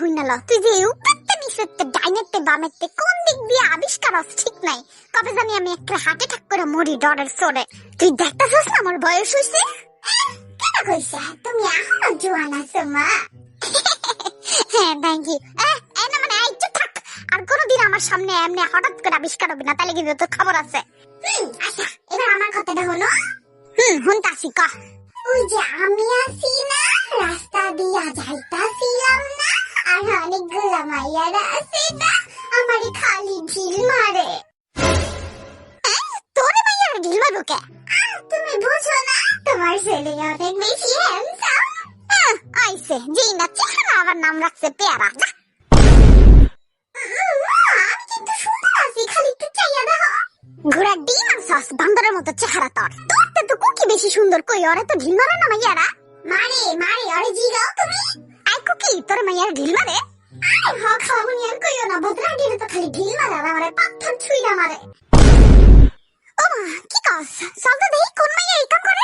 হইনাল তুই যে উপরতে নিচেতে ডাইনেতে বামেতে কোন দিক দিয়ে আবিষ্কার হস ঠিক নাই। কবে জানি আমি একটা হার্ট অ্যাটাক করে মরি ডরের সোরে তুই দেখতেছস না আমার বয়স হইছে? কেন কইছে তুমি এখনও জোয়ান আছো মা হ্যাঁ থ্যাংক ইউ এই না মানে এই চুপ থাক। আর কোনোদিন আমার সামনে এমনি হঠাৎ করে আবিষ্কার হবে না তাহলে কিন্তু তোর খবর আছে। আচ্ছা এবার আমার কথাটা হলো। হুম হুনতাছি কহ ওই যে আমি আছি না রাস্তা দিয়া না আর আছে না, আমারে খালি ঢিল মারে। তোরে ঢিল কে? তুমি বুঝো না, তোমার ছেলে অনেক বেশি হ্যান্ডসাম যেই না চেহারা, আবার নাম রাখছে পেয়ারা। সুন্দর ঘোড়ার ডিম আর সস, বান্দরের মতো চেহারা তোর। তো কুকি বেশি সুন্দর কই তো ঢিল মারে না মাইয়ারা। মারে মারে, ওরে জিগাও তুমি। আই কুকি, তোর মাইয়ারা ঢিল মারে। আর কইও না বদরা ঢিল তো খালি ঢিল মারে আমারে পাথর ছুঁইরা মারে ও মা কি কস চল তো দেখি কোন মাইয়া এই কাম করে